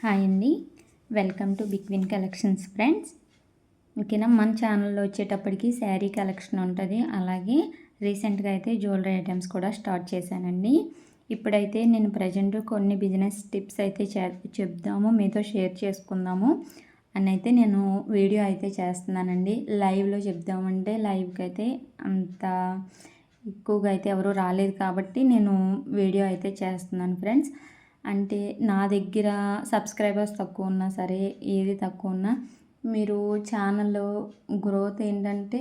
Hi అండి. Welcome to big win collections friends. ఓకేనా మన ఛానల్లో వచ్చేటప్పటికి శారీ కలెక్షన్ ఉంటుంది. అలాగే రీసెంట్గా అయితే జ్యువెలరీ ఐటమ్స్ కూడా స్టార్ట్ చేశానండి. ఇప్పుడైతే నేను ప్రజెంట్ కొన్ని బిజినెస్ టిప్స్ అయితే చెప్దాము మీతో షేర్ చేసుకుందాము అని అయితే నేను వీడియో అయితే చేస్తున్నానండి. లైవ్లో చెప్దామంటే లైవ్కి అయితే అంత ఎక్కువగా అయితే ఎవరు రాలేదు కాబట్టి నేను వీడియో అయితే చేస్తున్నాను ఫ్రెండ్స్. అంటే నా దగ్గర సబ్స్క్రైబర్స్ తక్కువ ఉన్నా సరే ఏది తక్కువ ఉన్నా మీరు ఛానల్లో గ్రోత్ ఏంటంటే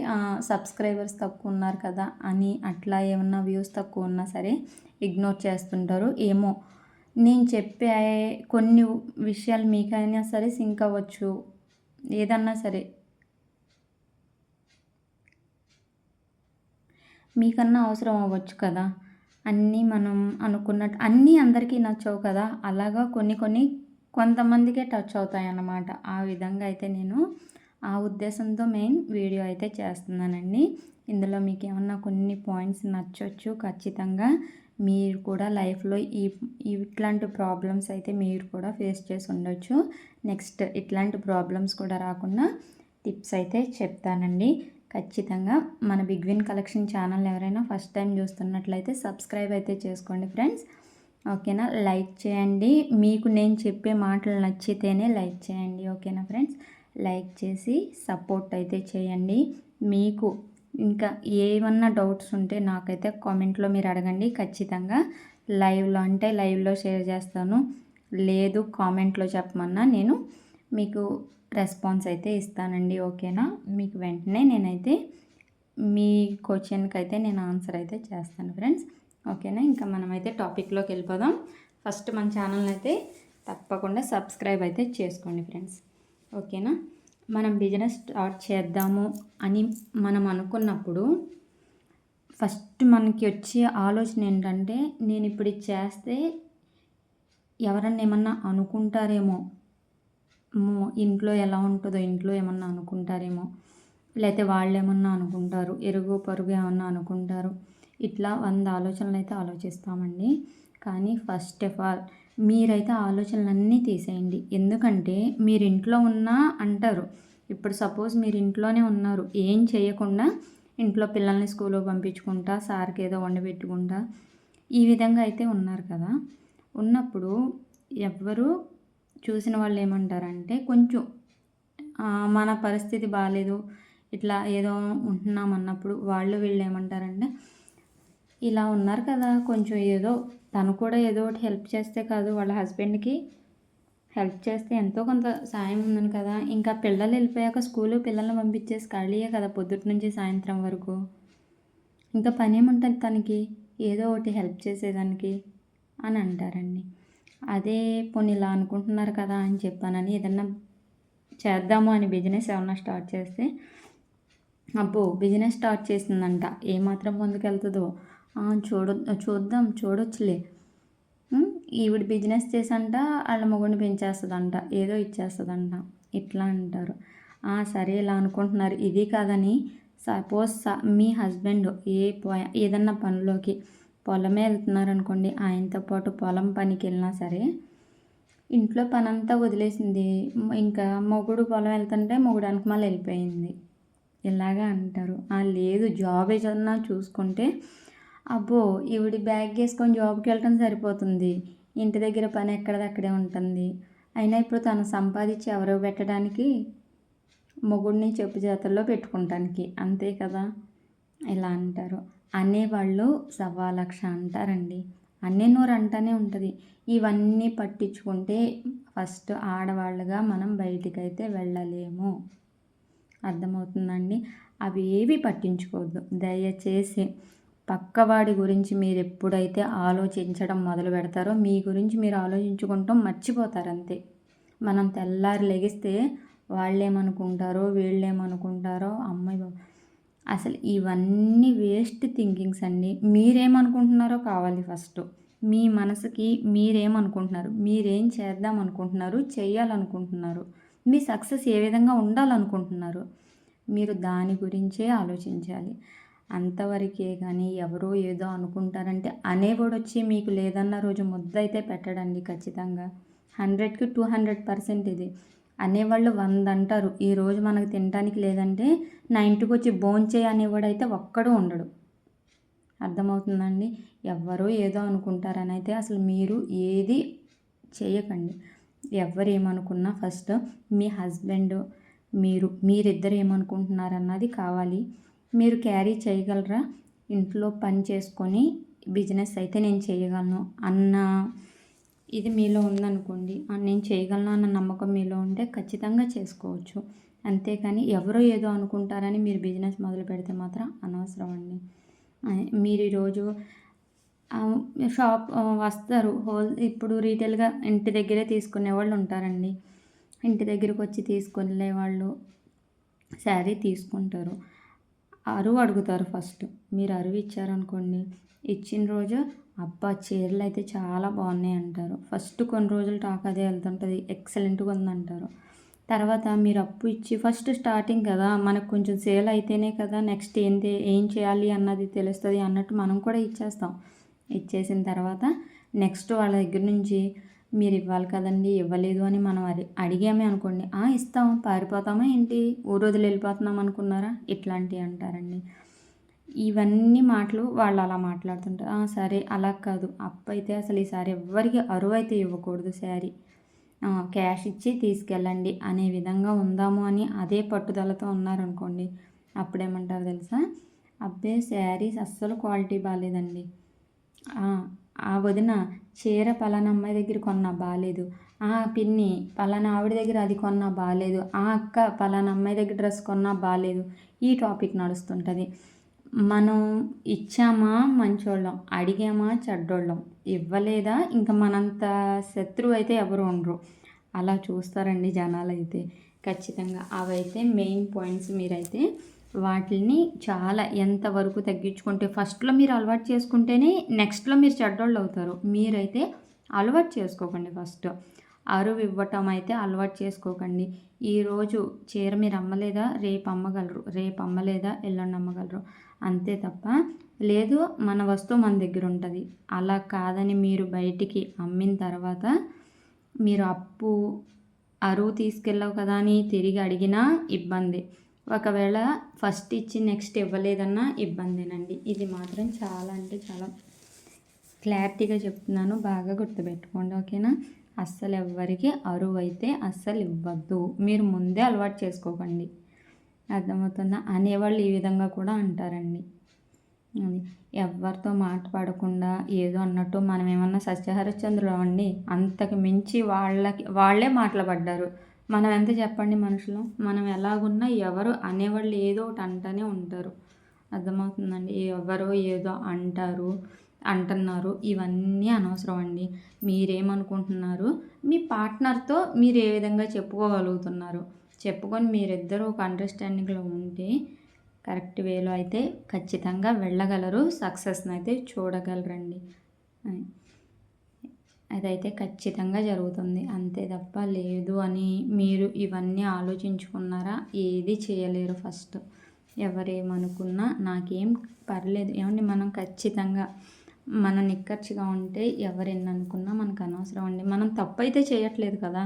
సబ్స్క్రైబర్స్ తక్కువ ఉన్నారు కదా అని అట్లా ఏమన్నా వ్యూస్ తక్కువ ఉన్నా సరే ఇగ్నోర్ చేస్తుంటారు ఏమో. నేను చెప్పే కొన్ని విషయాలు మీకైనా సరే సింక్ అవ్వచ్చు. ఏదన్నా సరే. మీకన్నా అవసరం అవ్వచ్చు కదా. అన్నీ మనం అనుకున్నట్టు అన్నీ అందరికీ నచ్చవు కదా? అలాగా కొన్ని కొన్ని కొంతమందికే టచ్ అవుతాయి అన్నమాట ఆ విధంగా అయితే నేను ఆ ఉద్దేశంతో మెయిన్ వీడియో అయితే చేస్తున్నానండి. ఇందులో మీకు ఏమన్నా కొన్ని పాయింట్స్ నచ్చవచ్చు ఖచ్చితంగా. మీరు కూడా లైఫ్లో ఈ ఇట్లాంటి ప్రాబ్లమ్స్ అయితే మీరు కూడా ఫేస్ చేసి ఉండొచ్చు. నెక్స్ట్ ఇట్లాంటి ప్రాబ్లమ్స్ కూడా రాకుండా టిప్స్ అయితే చెప్తానండి. ఖచ్చితంగా మన బిగ్ విన్ కలెక్షన్ ఛానల్ ఎవరైనా ఫస్ట్ టైం చూస్తున్నట్లయితే సబ్స్క్రైబ్ అయితే చేసుకోండి ఫ్రెండ్స్. ఓకేనా? లైక్ చేయండి. మీకు నేను చెప్పే మాటలు నచ్చితేనే లైక్ చేయండి. ఓకేనా ఫ్రెండ్స్? లైక్ చేసి సపోర్ట్ అయితే చేయండి. మీకు ఇంకా ఏమన్నా డౌట్స్ ఉంటే నాకైతే కామెంట్లో మీరు అడగండి. ఖచ్చితంగా లైవ్లో అంటే లైవ్లో షేర్ చేస్తాను. లేదు కామెంట్లో చెప్పమన్నా నేను మీకు రెస్పాన్స్ అయితే ఇస్తానండి ఓకేనా? మీకు వెంటనే నేనైతే మీ క్వశ్చన్కి అయితే నేను ఆన్సర్ అయితే చేస్తాను ఫ్రెండ్స్ ఓకేనా? ఇంకా మనమైతే టాపిక్లోకి వెళ్ళిపోదాం. ఫస్ట్ మన ఛానల్ని అయితే తప్పకుండా సబ్స్క్రైబ్ అయితే చేసుకోండి ఫ్రెండ్స్ ఓకేనా? మనం బిజినెస్ స్టార్ట్ చేద్దాము అని మనం అనుకున్నప్పుడు ఫస్ట్ మనకి వచ్చే ఆలోచన ఏంటంటే నేను ఇప్పుడు చేస్తే ఎవరన్నా ఏమన్నా అనుకుంటారేమో ఇంట్లో ఎలా ఉంటుందో ఇంట్లో ఏమన్నా అనుకుంటారేమో. లేకపోతే వాళ్ళు ఏమన్నా అనుకుంటారు ఎరుగు పరుగు ఏమన్నా అనుకుంటారు. ఇట్లా వంద ఆలోచనలు అయితే ఆలోచిస్తామండి. కానీ ఫస్ట్ ఆఫ్ ఆల్ మీరైతే ఆలోచనలన్నీ తీసేయండి. ఎందుకంటే మీరు ఇంట్లో ఉన్నా అంటారు. ఇప్పుడు సపోజ్ మీరు ఇంట్లోనే ఉన్నారు. ఏం చేయకుండా ఇంట్లో పిల్లల్ని స్కూల్లో పంపించుకుంటా సార్కి ఏదో వండి పెట్టుకుంటా. ఈ విధంగా అయితే ఉన్నారు కదా. ఉన్నప్పుడు ఎవ్వరు చూసిన వాళ్ళు ఏమంటారంటే కొంచెం మన పరిస్థితి బాగాలేదు ఇట్లా ఏదో ఉంటున్నాం అన్నప్పుడు వాళ్ళు వీళ్ళు ఏమంటారంటే ఇలా ఉన్నారు కదా కొంచెం ఏదో తను కూడా ఏదో ఒకటి హెల్ప్ చేస్తే కాదు వాళ్ళ హస్బెండ్కి హెల్ప్ చేస్తే ఎంతో కొంత సాయం ఉందని కదా. ఇంకా పిల్లలు వెళ్ళిపోయాక స్కూలు పిల్లల్ని పంపించేసి ఖాళీయే కదా పొద్దుటి నుంచి సాయంత్రం వరకు. ఇంకా పని ఏముంటుంది తనకి? ఏదో ఒకటి హెల్ప్ చేసేదానికి అని అంటారండి. అదే పోనీ ఇలా అనుకుంటున్నారు కదా అని చెప్పానని ఏదన్నా చేద్దాము అని బిజినెస్ ఏమన్నా స్టార్ట్ చేస్తే అబ్బో బిజినెస్ స్టార్ట్ చేసిందంట. ఏమాత్రం ముందుకెళ్తుందో? చూడ చూద్దాం చూడొచ్చులే. ఈవిడ బిజినెస్ చేసంట వాళ్ళ మొగుడిని పెంచేస్తుందంట ఏదో ఇచ్చేస్తుందంట. ఇట్లా అంటారు. సరే ఇలా అనుకుంటున్నారు. ఇది కాదని సపోజ్ మీ హస్బెండ్ ఏ ఏదన్నా పనిలోకి పొలమే వెళ్తున్నారనుకోండి ఆయనతో పాటు పొలం పనికి వెళ్ళినా సరే ఇంట్లో పనంతా వదిలేసింది. ఇంకా మొగుడు పొలం వెళ్తుంటే మొగుడు మళ్ళీ వెళ్ళిపోయింది. ఇలాగా అంటారు? లేదు జాబ్ ఏదన్నా చూసుకుంటే అబ్బో ఈవిడి బ్యాగ్ వేసుకొని జాబ్కి వెళ్ళటం సరిపోతుంది. ఇంటి దగ్గర పని ఎక్కడదక్కడే ఉంటుంది. అయినా ఇప్పుడు తను సంపాదించి ఎవరో పెట్టడానికి మొగుడిని చెప్పు చేతల్లో పెట్టుకుంటానికి. అంతే కదా? ఇలా అంటారు? అనేవాళ్ళు సవా లక్ష అంటారండి. అన్నీ నోరు అంటూనే ఉంటుంది. ఇవన్నీ పట్టించుకుంటే ఫస్ట్ ఆడవాళ్ళుగా మనం బయటికైతే వెళ్ళలేము. అర్థమవుతుందండి? అవి ఏవి పట్టించుకోవద్దు. దయచేసి పక్కవాడి గురించి మీరు ఎప్పుడైతే ఆలోచించడం మొదలు పెడతారో మీ గురించి మీరు ఆలోచించుకుంటాం మర్చిపోతారు అంతే మనం తెల్లారి లెగిస్తే వాళ్ళేమనుకుంటారో వీళ్ళేమనుకుంటారో అమ్మాయి అసలు ఇవన్నీ వేస్ట్ థింకింగ్స్ అండి. మీరేమనుకుంటున్నారో కావాలి ఫస్ట్. మీ మనసుకి మీరేమనుకుంటున్నారు? మీరేం చేద్దాం అనుకుంటున్నారు చేయాలనుకుంటున్నారు మీ సక్సెస్ ఏ విధంగా ఉండాలనుకుంటున్నారు? మీరు దాని గురించే ఆలోచించాలి. అంతవరకే కానీ ఎవరో ఏదో అనుకుంటారంటే అనేవాడు వచ్చి మీకు లేదన్న రోజు ముద్ద అయితే పెట్టడండి ఖచ్చితంగా. హండ్రెడ్కి టూ హండ్రెడ్ పర్సెంట్ ఇది. అనేవాళ్ళు వంద అంటారు ఈరోజు మనకు తినడానికి లేదంటే నా ఇంటికి వచ్చి భోంచేయి అయితే ఒక్కడు ఉండడు. అర్థమవుతుందండి? ఎవ్వరూ ఏదో అనుకుంటారని అయితే అసలు మీరు ఏది చేయకండి. ఎవరు ఏమనుకున్నా ఫస్ట్ మీ హస్బెండ్ మీరు మీరిద్దరు ఏమనుకుంటున్నారన్నది కావాలి. మీరు క్యారీ చేయగలరా? ఇంట్లో పని చేసుకొని బిజినెస్ అయితే నేను చేయగలను అన్న ఇది మీలో ఉందనుకోండి. నేను చేయగలను అన్న నమ్మకం మీలో ఉంటే ఖచ్చితంగా చేసుకోవచ్చు. అంతేకాని ఎవరో ఏదో అనుకుంటారని మీరు బిజినెస్ మొదలు పెడితే మాత్రం అనవసరం అండి. మీరు ఈరోజు షాప్ వస్తారు. హోల్ ఇప్పుడు రీటైల్గా ఇంటి దగ్గరే తీసుకునే వాళ్ళు ఉంటారండి. ఇంటి దగ్గరకు వచ్చి తీసుకునే వాళ్ళు శారీ తీసుకుంటారు. అరువు అడుగుతారు ఫస్ట్. మీరు అరువు ఇచ్చారనుకోండి ఇచ్చిన రోజు అబ్బా చీరలు అయితే చాలా బాగున్నాయి అంటారు. ఫస్ట్ కొన్ని రోజులు టాక్ అదే వెళ్తుంటుంది. ఎక్సలెంట్గా ఉందంటారు. తర్వాత మీరు అప్పు ఇచ్చి ఫస్ట్ స్టార్టింగ్ కదా మనకు కొంచెం సేల్ అయితేనే కదా నెక్స్ట్ ఏంటి ఏం చేయాలి అన్నది తెలుస్తుంది అన్నట్టు మనం కూడా ఇచ్చేస్తాం. ఇచ్చేసిన తర్వాత నెక్స్ట్ వాళ్ళ దగ్గర నుంచి మీరు ఇవ్వాలి కదండి ఇవ్వలేదు అని మనం అది అడిగామే అనుకోండి ఇస్తాం పారిపోతామా ఏంటి? ఓ వదిలి వెళ్ళిపోతున్నాం అనుకున్నారా? ఇట్లాంటివి అంటారండి. ఇవన్నీ మాటలు వాళ్ళు అలా మాట్లాడుతుంటారు. సరే అలా కాదు. అప్పు అయితే అసలు ఈసారి ఎవ్వరికి అరువు అయితే ఇవ్వకూడదు శారీ. క్యాష్ ఇచ్చి తీసుకెళ్ళండి అనే విధంగా ఉందాము అని అదే పట్టుదలతో ఉన్నారనుకోండి అప్పుడేమంటారు తెలుసా? అబ్బే శారీస్ అస్సలు క్వాలిటీ బాగాలేదండి ఆ వదిన చీర పలానా అమ్మాయి దగ్గర కొన్నా బాగాలేదు ఆ పిన్ని పలానా ఆవిడ దగ్గర అది కొన్నా బాగాలేదు ఆ అక్క పలానా అమ్మాయి దగ్గర డ్రెస్ కొన్నా బాగాలేదు ఈ టాపిక్ నడుస్తుంటుంది. మనం ఇచ్చామా మంచోళ్ళం అడిగామా చెడ్డోళ్ళం ఇవ్వలేదా? ఇంకా మనంత శత్రువు అయితే ఎవరు ఉండరు. అలా చూస్తారండి జనాలు అయితే ఖచ్చితంగా అవైతే మెయిన్ పాయింట్స్ మీరైతే వాటిని చాలా ఎంతవరకు తగ్గించుకుంటే ఫస్ట్లో మీరు అలవాటు చేసుకుంటేనే నెక్స్ట్లో మీరు చెడ్డోళ్ళు అవుతారు. మీరైతే అలవాటు చేసుకోకండి ఫస్ట్. అరువు ఇవ్వటం అయితే అలవాటు చేసుకోకండి. ఈరోజు చీర మీరు అమ్మలేదా? రేపు అమ్మగలరు. రేపు అమ్మలేదా? ఎల్లుండి అమ్మగలరు. అంతే తప్ప లేదు మన వస్తువు మన దగ్గర ఉంటుంది అలా కాదని మీరు బయటికి అమ్మిన తర్వాత మీరు అప్పు అరువు తీసుకెళ్ళవు కదా అని తిరిగి అడిగినా ఇబ్బంది. ఒకవేళ ఫస్ట్ ఇచ్చి నెక్స్ట్ ఇవ్వలేదన్నా ఇబ్బందేనండి. ఇది మాత్రం చాలా అంటే చాలా క్లారిటీగా చెప్తున్నాను. బాగా గుర్తుపెట్టుకోండి ఓకేనా? అస్సలు ఎవ్వరికి అరువు అయితే అస్సలు ఇవ్వద్దు మీరు ముందే అలవాటు చేసుకోకండి. అర్థమవుతుందా? అనేవాళ్ళు ఈ విధంగా కూడా అంటారండి. అది ఎవరితో మాట్లాడకుండా ఏదో అన్నట్టు మనం ఏమన్నా సత్యహరిశ్చంద్రులు అండి అంతకు మించి వాళ్ళకి వాళ్ళే మాట్లాడబడ్డారు. మనం ఎంత చెప్పండి మనుషులు? మనం ఎలాగున్నా ఎవరు అనేవాళ్ళు ఏదో ఒకటి అంటూనే ఉంటారు. అర్థమవుతుందండి? ఎవరో ఏదో అంటారు. అంటున్నారు. ఇవన్నీ అనవసరం అండి. మీరేమనుకుంటున్నారు? మీ పార్ట్నర్తో మీరు ఏ విధంగా చెప్పుకోగలుగుతున్నారు? చెప్పుకొని మీరిద్దరూ ఒక అండర్స్టాండింగ్లో ఉంటే కరెక్ట్ వేలో అయితే ఖచ్చితంగా వెళ్ళగలరు. సక్సెస్ని అయితే చూడగలరండి. అదైతే ఖచ్చితంగా జరుగుతుంది. అంతే తప్ప లేదు అని మీరు ఇవన్నీ ఆలోచించుకున్నారా? ఏది చేయలేరు ఫస్ట్. ఎవరేమనుకున్నా నాకేం పర్లేదు. ఏమండి మనం ఖచ్చితంగా మనం నిక్కర్చిగా ఉంటే ఎవరెన్ని అనుకున్నా మనకు అనవసరం అండి మనం తప్పు అయితే చేయట్లేదు కదా.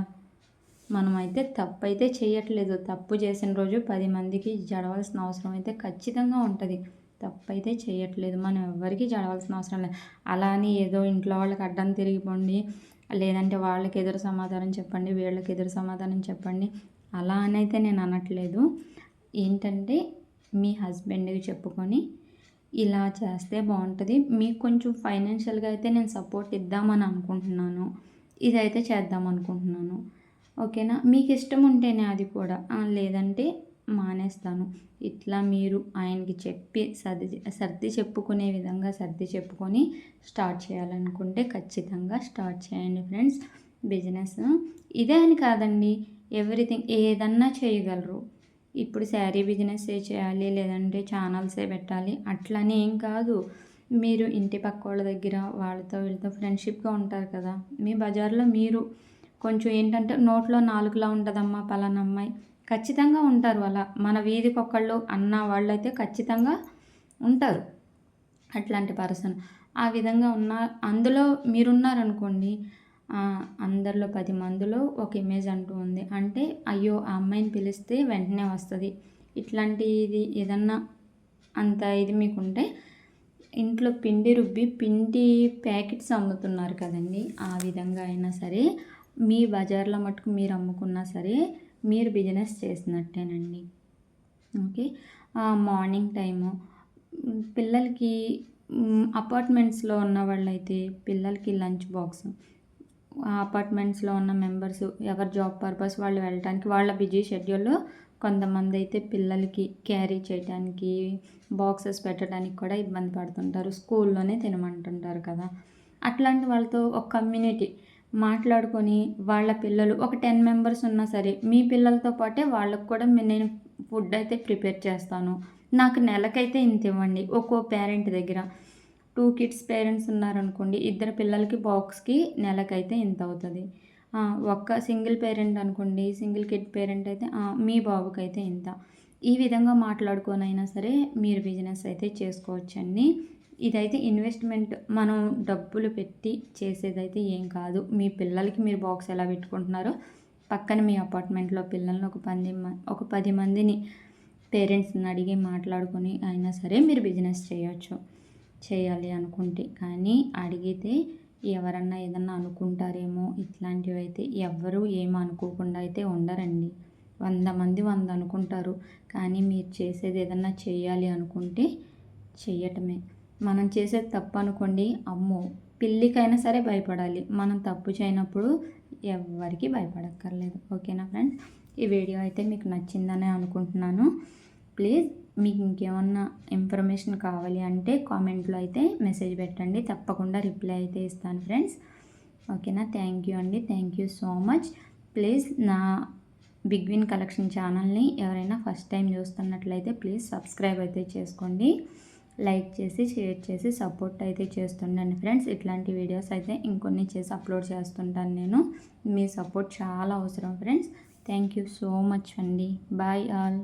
మనమైతే తప్పు అయితే చేయట్లేదు. తప్పు చేసిన రోజు పది మందికి జడవలసిన అవసరం అయితే ఖచ్చితంగా ఉంటుంది. తప్పు అయితే చేయట్లేదు. మనం ఎవరికి జడవలసిన అవసరం లేదు. అలా అని ఏదో ఇంట్లో వాళ్ళకి అడ్డం తిరిగిపోండి. లేదంటే వాళ్ళకి ఎదురు సమాధానం చెప్పండి. వీళ్ళకి ఎదురు సమాధానం చెప్పండి. అలా అని అయితే నేను అనట్లేదు ఏంటంటే మీ హస్బెండ్కి చెప్పుకొని ఇలా చేస్తే బాగుంటుంది. మీకు కొంచెం ఫైనాన్షియల్గా అయితే నేను సపోర్ట్ ఇద్దామని అనుకుంటున్నాను. ఇదైతే చేద్దాం అనుకుంటున్నాను. ఓకేనా? మీకు ఇష్టం ఉంటేనే అది కూడా. లేదంటే మానేస్తాను. ఇట్లా మీరు ఆయనకి చెప్పి సర్ది సర్ది చెప్పుకునే విధంగా సర్ది చెప్పుకొని స్టార్ట్ చేయాలనుకుంటే ఖచ్చితంగా స్టార్ట్ చేయండి ఫ్రెండ్స్. బిజినెస్. ఇదే అని కాదండి. ఎవ్రీథింగ్. ఏదన్నా చేయగలరు. ఇప్పుడు శారీ బిజినెస్ చేయాలి లేదంటే ఛానల్సే పెట్టాలి అట్లని ఏం కాదు. మీరు ఇంటి పక్క వాళ్ళ దగ్గర వాళ్ళతో వీళ్ళతో ఫ్రెండ్షిప్గా ఉంటారు కదా. మీ బజార్లో మీరు కొంచెం ఏంటంటే నోట్లో నాలుగులా ఉంటుందమ్మా పలానా అమ్మాయి. ఖచ్చితంగా ఉంటారు అలా. మన వీధికి ఒకళ్ళు అన్న వాళ్ళు అయితే ఖచ్చితంగా ఉంటారు. అట్లాంటి పర్సన్. ఆ విధంగా ఉన్న అందులో మీరున్నారనుకోండి అందరిలో పది మందిలో ఒక ఇమేజ్ అంటూ ఉంది. అంటే అయ్యో ఆ అమ్మాయిని పిలిస్తే వెంటనే వస్తుంది. ఇట్లాంటిది ఏదన్నా అంత ఇది మీకుంటే ఇంట్లో పిండి రుబ్బి పిండి ప్యాకెట్స్ అమ్ముతున్నారు కదండి. ఆ విధంగా అయినా సరే మీ బజార్లో మటుకు మీరు అమ్ముకున్నా సరే మీరు బిజినెస్ చేసినట్టేనండి. ఓకే? మార్నింగ్ టైము పిల్లలకి అపార్ట్మెంట్స్లో ఉన్న వాళ్ళైతే పిల్లలకి లంచ్ బాక్స్. అపార్ట్మెంట్స్లో ఉన్న మెంబర్స్ ఎవరి జాబ్ పర్పస్ వాళ్ళు వెళ్ళటానికి వాళ్ళ బిజీ షెడ్యూల్లో కొంతమంది అయితే పిల్లలకి క్యారీ చేయడానికి బాక్సెస్ పెట్టడానికి కూడా ఇబ్బంది పడుతుంటారు. స్కూల్లోనే తినమంటుంటారు కదా. అట్లాంటి వాళ్ళతో ఒక కమ్యూనిటీ మాట్లాడుకొని వాళ్ళ పిల్లలు ఒక టెన్ మెంబర్స్ ఉన్నా సరే మీ పిల్లలతో పాటే వాళ్ళకు కూడా నేను ఫుడ్ అయితే ప్రిపేర్ చేస్తాను. నాకు నెలకైతే ఇంత ఇవ్వండి ఒక్కో పేరెంట్ దగ్గర. టూ కిడ్స్ పేరెంట్స్ ఉన్నారనుకోండి ఇద్దరు పిల్లలకి బాక్స్కి నెలకైతే ఇంత అవుతుంది. ఒక్క సింగిల్ పేరెంట్ అనుకోండి సింగిల్ కిడ్ పేరెంట్ అయితే మీ మీ బాబుకైతే ఇంత. ఈ విధంగా మాట్లాడుకోనైనా సరే మీరు బిజినెస్ అయితే చేసుకోవచ్చండి. ఇదైతే ఇన్వెస్ట్మెంట్ మనం డబ్బులు పెట్టి చేసేదైతే ఏం కాదు. మీ పిల్లలకి మీరు బాక్స్ ఎలా పెట్టుకుంటున్నారో పక్కన మీ అపార్ట్మెంట్లో పిల్లల్ని ఒక పది ఒక పది మందిని పేరెంట్స్ని అడిగి మాట్లాడుకొని అయినా సరే మీరు బిజినెస్ చేయొచ్చు. చేయాలి అనుకుంటే. కానీ అడిగితే ఎవరన్నా ఏదన్నా అనుకుంటారేమో ఇట్లాంటివి అయితే ఎవ్వరూ ఏం అనుకోకుండా అయితే ఉండరండి. వంద మంది వంద అనుకుంటారు. కానీ మీరు చేసేది ఏదన్నా చేయాలి అనుకుంటే చెయ్యటమే. మనం చేసేది తప్పు అనుకోండి అమ్మో! పిల్లికైనా సరే భయపడాలి. మనం తప్పు చేయనప్పుడు ఎవరికి భయపడక్కర్లేదు. ఓకేనా ఫ్రెండ్స్? ఈ వీడియో అయితే మీకు నచ్చిందనే అనుకుంటున్నాను. ప్లీజ్ మీకు ఇంకేమన్నా ఇన్ఫర్మేషన్ కావాలి అంటే కామెంట్లో అయితే మెసేజ్ పెట్టండి. తప్పకుండా రిప్లై అయితే ఇస్తాను ఫ్రెండ్స్ ఓకేనా థ్యాంక్ యూ అండి. Thank you so much please నా బిగ్ విన్ కలెక్షన్ ఛానల్ని ఎవరైనా ఫస్ట్ టైం చూస్తున్నట్లయితే ప్లీజ్ సబ్స్క్రైబ్ అయితే చేసుకోండి. లైక్ చేసి షేర్ చేసి సపోర్ట్ అయితే చేస్తుండండి ఫ్రెండ్స్ ఇట్లాంటి వీడియోస్ అయితే ఇంకొన్ని చేసి అప్లోడ్ చేస్తుంటాను నేను. మీ సపోర్ట్ చాలా అవసరం friends thank you so much అండి. Bye all